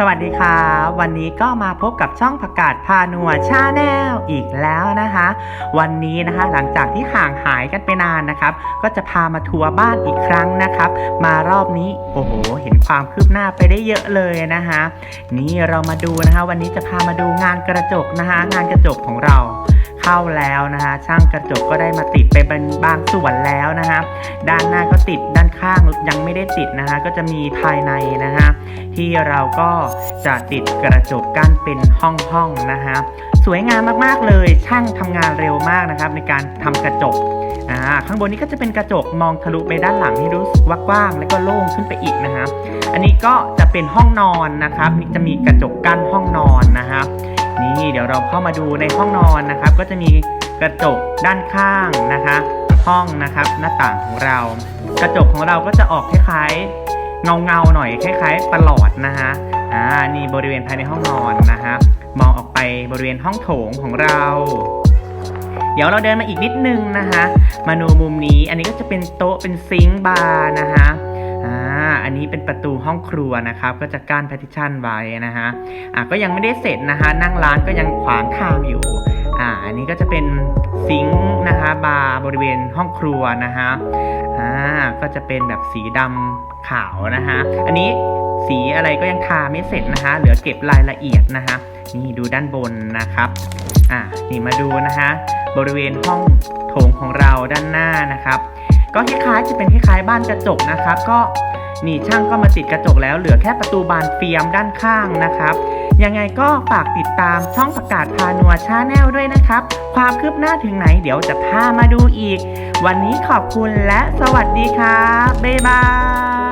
สวัสดีครับวันนี้ก็มาพบกับช่องผักกาดพานัวชาแนลอีกแล้วนะคะ วันนี้นะคะหลังจากที่ห่างหายกันไปนานนะครับ ก็จะพามาทัวร์บ้านอีกครั้งนะครับ มารอบนี้โอ้โหเห็นความคืบหน้าไปได้เยอะเลยนะคะนี่เรามาดูนะคะ วันนี้จะพามาดูงานกระจกนะคะ งานกระจกของเราเข้าแล้วนะคะช่างกระจกก็ได้มาติดไปบางส่วนแล้วนะคะด้านหน้าก็ติดด้านข้างยังไม่ได้ติดนะคะก็จะมีภายในนะคะ ที่เราก็จะติดกระจกกั้นเป็นห้องๆนะคะสวยงามมากๆเลยช่างทำงานเร็วมากนะครับ ในการทำกระจกข้างบนนี้ก็จะเป็นกระจกมองทะลุไปด้านหลังให้รู้สึกว่ากว้างและก็โล่งขึ้นไปอีกนะครับ อันนี้ก็จะเป็นห้องนอนนะครับนี่จะมีกระจกกั้นห้องนอนนะครับ นี่เดี๋ยวเราเข้ามาดูในห้องนอนนะครับ ก็จะมีกระจกด้านข้างนะคะ ห้องนะครับหน้าต่างของเรา กระจกของเราก็จะออกคล้ายๆ เงาเงาหน่อยคล้ายๆประหลอดนะฮะอ่านี่บริเวณภายในห้องนอนนะฮะมองออกไปบริเวณห้องโถงของเรา เดี๋ยวเราเดินมาอีกนิดนึงนะคะมาดูมุมนี้อันนี้ก็จะเป็นโต๊ะเป็นซิงค์บาร์นะคะอ่าอันนี้เป็นประตูห้องครัวนะครับ ก็จะกั้นพาร์ติชันไว้นะฮะอะก็ยังไม่ได้เสร็จนะคะนั่งร้านก็ยังขวางทางอยู่ อ่าอันนี้ก็จะเป็นซิงค์นะคะบาร์บริเวณห้องครัวนะคะอ่าก็จะเป็นแบบสีดำขาวนะคะอันนี้สีอะไรก็ยังทาไม่เสร็จนะคะ เหลือเก็บรายละเอียดนะคะนี่ดูด้านบนนะครับอ่านี่มาดูนะคะบริเวณห้องโถงของเราด้านหน้านะครับ ก็คล้ายๆจะเป็นคล้ายๆบ้านกระจกนะครับ ก็ นี่ช่างก็มาติดกระจกแล้วเหลือแค่ประตูบานเฟียมด้านข้างนะครับ ยังไงก็ฝากติดตามช่องประกาศพานัวชาแนลด้วยนะครับ ความคืบหน้าถึงไหนเดี๋ยวจะพามาดูอีก วันนี้ขอบคุณและสวัสดีครับบ๊ายบาย